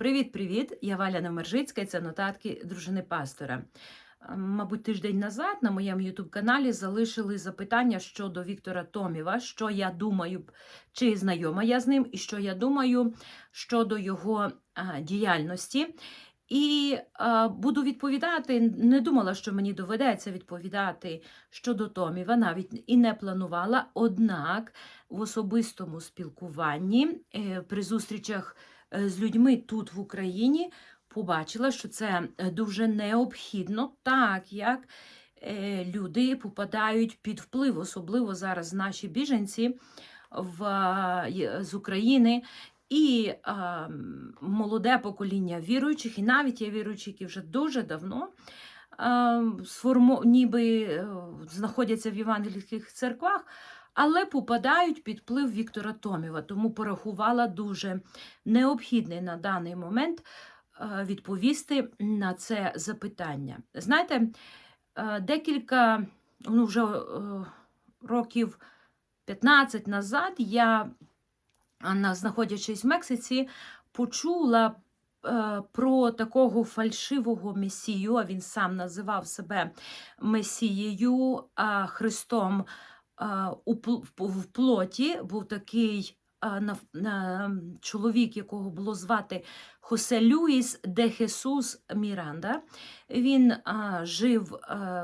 Привіт-привіт! Я Валя Немержицька і це нотатки дружини пастора. Е, Мабуть, тиждень назад на моєму ютуб-каналі залишили запитання щодо Віктора Томіва, що я думаю, чи знайома я з ним, і що я думаю щодо його е, діяльності. І е, буду відповідати. Не думала, що мені доведеться відповідати щодо Томіва, навіть і не планувала. Однак в особистому спілкуванні е, при зустрічах з людьми тут в Україні побачила, що це е, дуже необхідно, так як е, люди попадають під вплив, особливо зараз наші біженці в, е, з України. І е, молоде покоління віруючих, і навіть є віруючі, які вже дуже давно е, сформу, ніби е, знаходяться в євангельських церквах, але попадають під вплив Віктора Томіва. Тому порахувала дуже необхідний на даний момент е, відповісти на це запитання. Знаєте, е, декілька ну, вже е, років 15 назад я, на- знаходячись в Мексиці, почула про такого фальшивого месію, а він сам називав себе Месією, Христом в плоті був такий чоловік, якого було звати Хосе Люїс де Хесус Міранда. Він жив,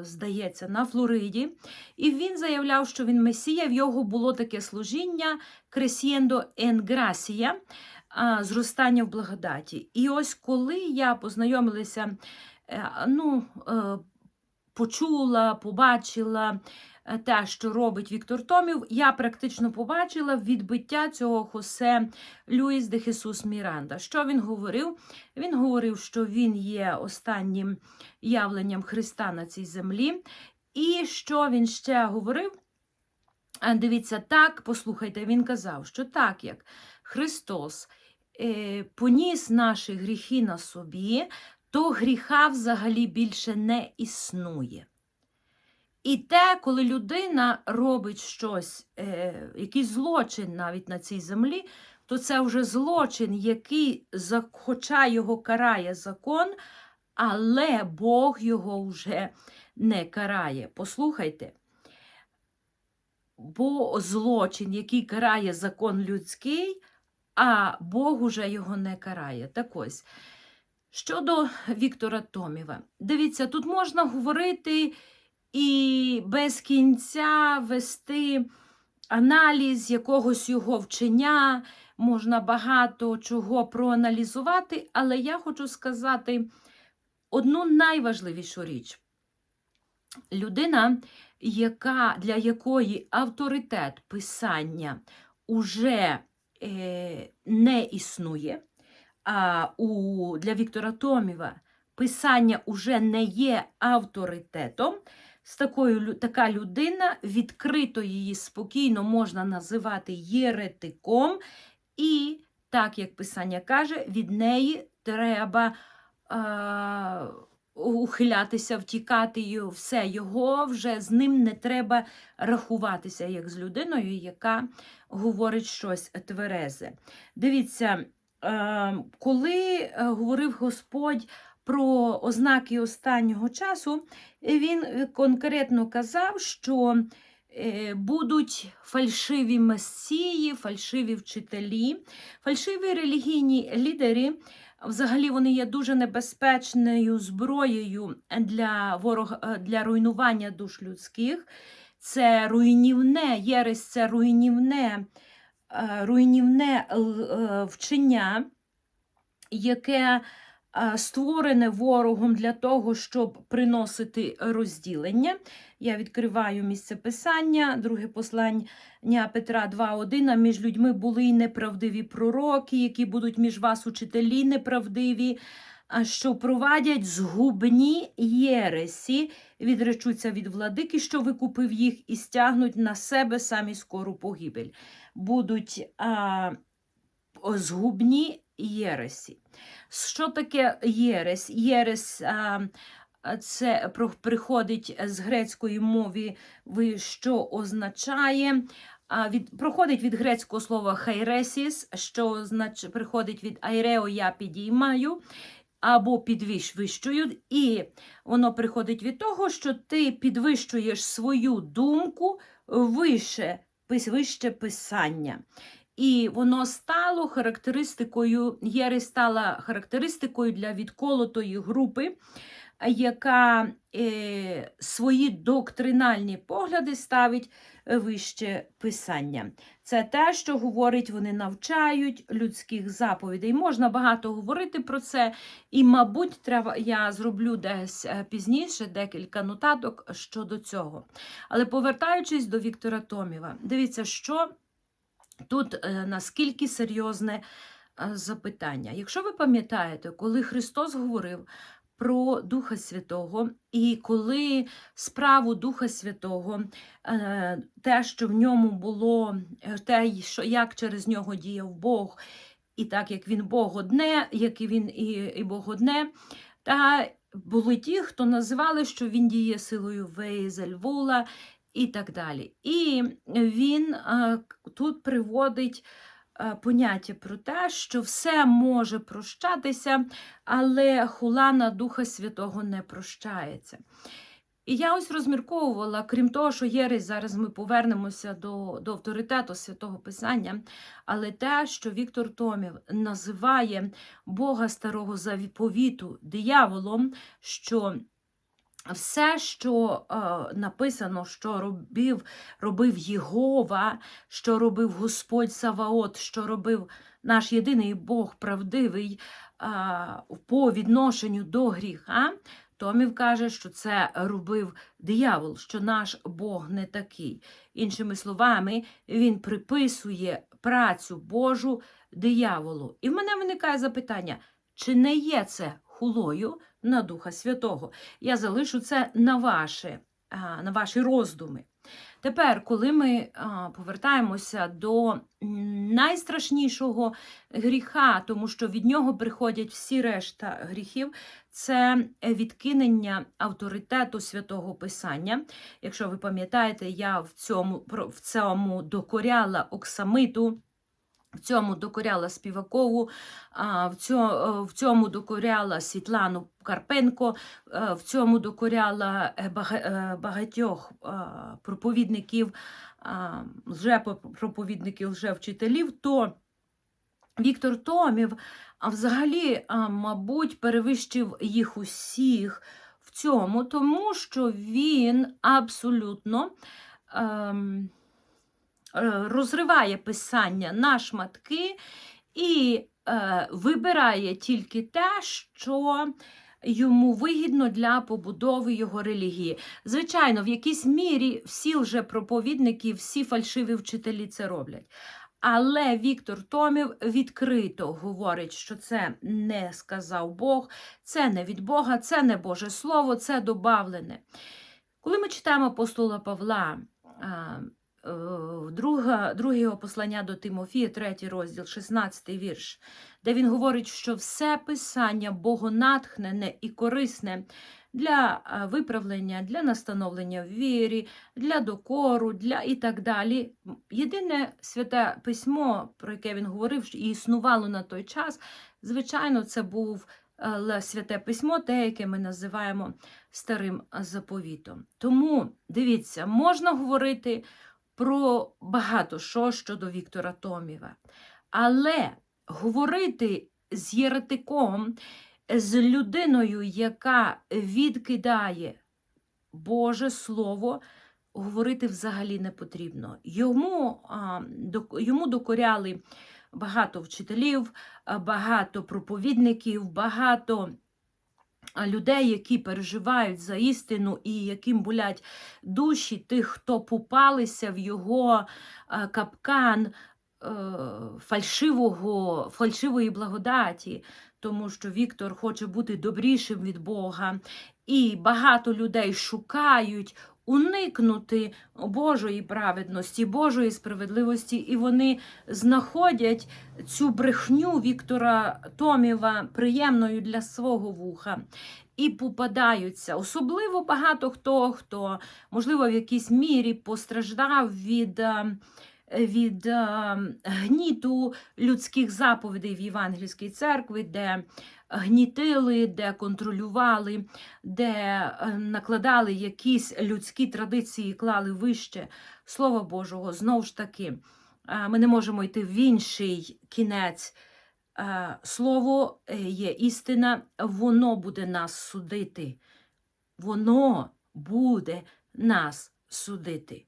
здається, на Флориді, і він заявляв, що він Месія. В його було таке служіння Кресієндо ен Грасія, а, зростання в благодаті. І ось коли я познайомилася, е, ну, е, почула, побачила е, те, що робить Віктор Томів, я практично побачила відбиття цього Хосе Люїс де Хесус Міранда. Що він говорив? Він говорив, що він є останнім явленням Христа на цій землі. І що він ще говорив? Дивіться, так, послухайте, він казав, що так як Христос е, поніс наші гріхи на собі, то гріха взагалі більше не існує. І те, коли людина робить щось, е, якийсь злочин навіть на цій землі, то це вже злочин, який, хоча його карає закон, але Бог його вже не карає. Послухайте. Бо злочин, який карає закон людський, а Бог уже його не карає. Так ось. Щодо Віктора Томіва, дивіться, тут можна говорити і без кінця вести аналіз якогось його вчення, можна багато чого проаналізувати, але я хочу сказати одну найважливішу річ. Людина, яка, для якої авторитет писання уже е, не існує, а у, для Віктора Томіва писання уже не є авторитетом. З такою, така людина відкрито її спокійно можна називати єретиком, і, так як писання каже, від неї треба а, ухилятися, втікати все, його вже з ним не треба рахуватися як з людиною, яка говорить щось тверезе. Дивіться, коли е, говорив Господь про ознаки останнього часу, він е, конкретно казав, що е, будуть фальшиві месії, фальшиві вчителі, фальшиві релігійні лідери. Взагалі вони є дуже небезпечною зброєю для ворога для руйнування душ людських. Це руйнівне, єресь це руйнівне, руйнівне е, вчення, яке е, створене ворогом для того, щоб приносити розділення. Я відкриваю місце писання, друге послання Петра 2.1. А між людьми були й неправдиві пророки, які будуть між вас учителі неправдиві, що провадять згубні єресі, відречуться від владики, що викупив їх, і стягнуть на себе самі скору погибель. Будуть а, згубні єресі. Що таке єресь? Єресь а, це приходить з грецької мови, що означає від, проходить від грецького слова хайресіс, що знач, приходить від айрео я підіймаю або підвищую, і воно приходить від того, що ти підвищуєш свою думку вище, вище писання. І воно стало характеристикою, Єресь стала характеристикою для відколотої групи, яка е, свої доктринальні погляди ставить вище писання. Це те, що говорить, вони навчають людських заповідей. Можна багато говорити про це, і, мабуть, треба, я зроблю десь е, пізніше декілька нотаток щодо цього. Але повертаючись до Віктора Томіва, дивіться, що тут е, наскільки серйозне е, запитання. Якщо ви пам'ятаєте, коли Христос говорив про Духа Святого, і коли справу Духа Святого, е, те, що в ньому було, е, те, що як через нього діяв Бог, і так як він Бог одне, як і він і, і Бог одне, та були ті, хто називали, що він діє силою Вейзельвула і так далі. І він е, тут приводить поняття про те, що все може прощатися, але хулана Духа Святого не прощається. І я ось розмірковувала, крім того, що Єресь, зараз ми повернемося до, до авторитету святого Писання, але те, що Віктор Томів називає Бога Старого Заповіту дияволом, що все, що е, написано, що робив, робив Єгова, що робив Господь Саваот, що робив наш єдиний Бог правдивий е, по відношенню до гріха, Томів каже, що це робив диявол, що наш Бог не такий. Іншими словами, він приписує працю Божу дияволу. І в мене виникає запитання, чи не є це хулою на Духа Святого? Я залишу це на, ваше, а, на ваші роздуми. Тепер, коли ми повертаємося до найстрашнішого гріха, тому що від нього приходять всі решта гріхів, це відкинення авторитету святого Писання. Якщо ви пам'ятаєте, я в цьому, в цьому докоряла Оксамиту. В цьому докоряла Співакову, в цьому, докоряла Світлану Карпенко, е, в цьому докоряла е, бага- е, багатьох проповідників, лжепроповідників, лжевчителів, то Віктор Томів взагалі, мабуть, перевищив їх усіх в цьому, тому що він абсолютно. Ем, е, розриває писання на шматки і е, вибирає тільки те, що йому вигідно для побудови його релігії. Звичайно, в якійсь мірі всі лжепроповідники, всі фальшиві вчителі це роблять. Але Віктор Томів відкрито говорить, що це не сказав Бог, це не від Бога, це не Боже Слово, це добавлене. Коли ми читаємо апостола Павла, е, друга, друге його послання до Тимофія, третій розділ, 16 вірш, де він говорить, що все писання богонатхнене і корисне для виправлення, для настановлення в вірі, для докору, для і так далі. Єдине святе письмо, про яке він говорив, і існувало на той час, звичайно, це був е, святе письмо, те, яке ми називаємо старим заповітом. Тому дивіться, можна говорити про багато що щодо Віктора Томіва, але говорити з єретиком, з людиною, яка відкидає Боже Слово, говорити взагалі не потрібно. Йому, йому докоряли багато вчителів, багато проповідників, багато людей, які переживають за істину і яким болять душі тих, хто попалися в його капкан е, фальшивого, фальшивої благодаті, тому що Віктор хоче бути добрішим від Бога, і багато людей шукають уникнути Божої праведності, Божої справедливості, і вони знаходять цю брехню Віктора Томіва приємною для свого вуха. І попадаються. Особливо багато хто, хто, можливо, в якійсь мірі постраждав від е, від е, гніту людських заповідей в Євангельській церкві, де гнітили, де контролювали, де е, накладали якісь людські традиції, клали вище Слова Божого. Знову ж таки, е, ми не можемо йти в інший кінець. Слово є істина, воно буде нас судити. Воно буде нас судити.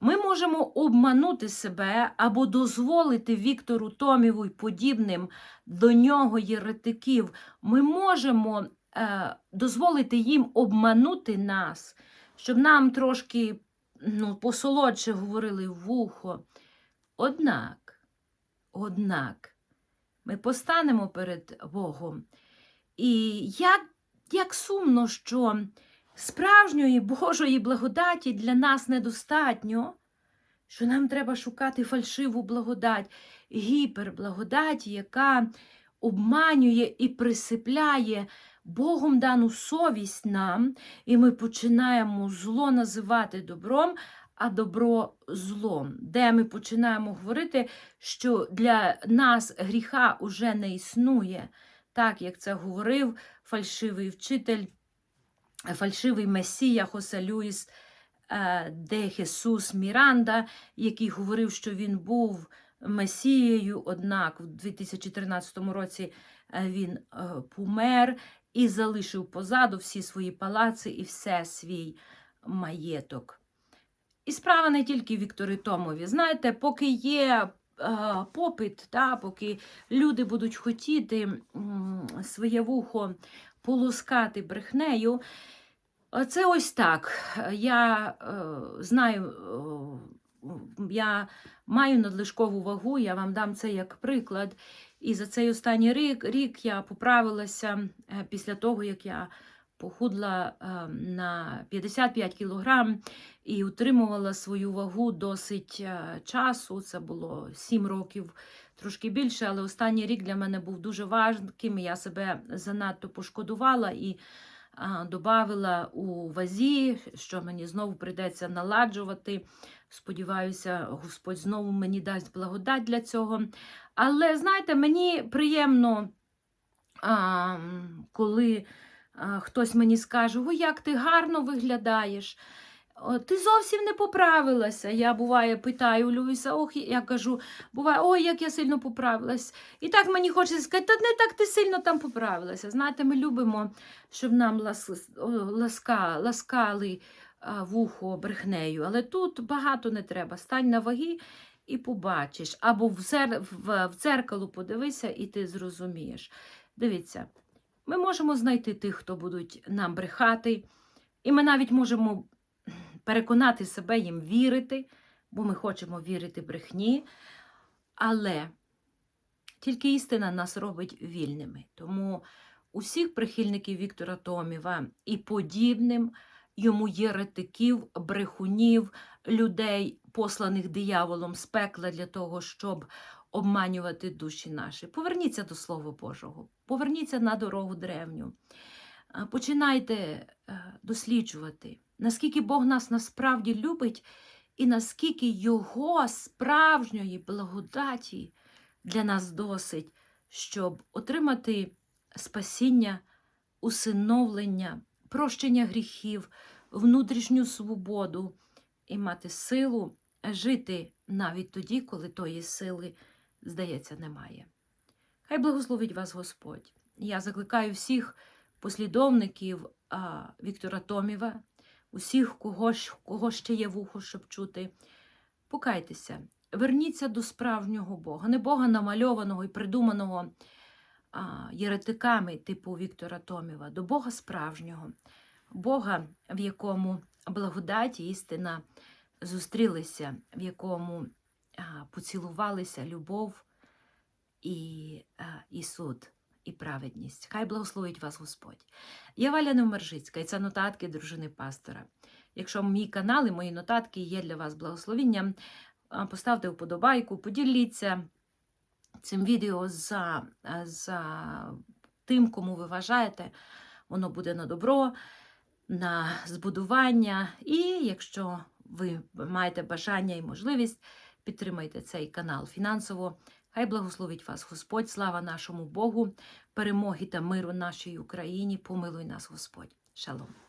Ми можемо обманути себе або дозволити Віктору Томіву й подібним до нього єретиків. Ми можемо е, дозволити їм обманути нас, щоб нам трошки ну, посолодше говорили в вухо. Однак, однак, ми постанемо перед Богом. І як, як сумно, що справжньої Божої благодаті для нас недостатньо, що нам треба шукати фальшиву благодать, гіперблагодать, яка обманює і присипляє Богом дану совість нам, і ми починаємо зло називати добром, а добро злом, де ми починаємо говорити, що для нас гріха уже не існує, так як це говорив фальшивий вчитель фальшивий месія Хосе Люїс е, де Хесус Міранда, який говорив, що він був месією, однак в 2013 році е, він е, помер і залишив позаду всі свої палаци і все свій маєток. І справа не тільки в Вікторі Томові. Знаєте, поки є попит, та, поки люди будуть хотіти своє вухо полоскати брехнею, це ось так. Я е, знаю, е, я маю надлишкову вагу, я вам дам це як приклад. І за цей останній рік, рік я поправилася е, після того, як я похудла е, на 55 кілограм і утримувала свою вагу досить е, часу. Це було 7 років, трошки більше, але останній рік для мене був дуже важким. Я себе занадто пошкодувала і добавила у вазі, що мені знову прийдеться наладжувати. Сподіваюся, Господь знову мені дасть благодать для цього. Але, знаєте, мені приємно, коли хтось мені скаже, о, як ти гарно виглядаєш. Ти зовсім не поправилася. Я буває питаю Люїса, ох, я кажу, буває, ой, як я сильно поправилась. І так мені хочеться сказати, та не так ти сильно там поправилася. Знаєте, ми любимо, щоб нам лас, ласка, ласкали вухо брехнею. Але тут багато не треба. Стань на ваги і побачиш. Або в, зер, в дзеркало подивися, і ти зрозумієш. Дивіться, ми можемо знайти тих, хто будуть нам брехати, і ми навіть можемо переконати себе їм вірити, бо ми хочемо вірити брехні. Але тільки істина нас робить вільними. Тому усіх прихильників Віктора Томіва і подібним йому єретиків, брехунів, людей, посланих дияволом з пекла для того, щоб обманювати душі наші. Поверніться до Слова Божого, поверніться на дорогу древню. Починайте е, досліджувати, наскільки Бог нас насправді любить, і наскільки Його справжньої благодаті для нас досить, щоб отримати спасіння, усиновлення, прощення гріхів, внутрішню свободу і мати силу жити навіть тоді, коли тої сили, здається, немає. Хай благословить вас Господь. Я закликаю всіх послідовників а, Віктора Томіва, усіх, кого, кого ще є вухо, щоб чути. Покайтеся, верніться до справжнього Бога, не Бога намальованого і придуманого а, єретиками типу Віктора Томіва, до Бога справжнього, Бога, в якому благодать і істина зустрілися, в якому а, поцілувалися любов і, а, і суд і праведність. Хай благословить вас Господь. Я Валя Невмержицька, і це нотатки дружини пастора. Якщо мій канал і мої нотатки є для вас благословенням, поставте вподобайку, поділіться цим відео за, за тим, кому ви вважаєте, воно буде на добро, на збудування. І якщо ви маєте бажання і можливість, підтримайте цей канал фінансово. Хай благословить вас Господь, слава нашому Богу, перемоги та миру нашій Україні. Помилуй нас, Господь. Шалом.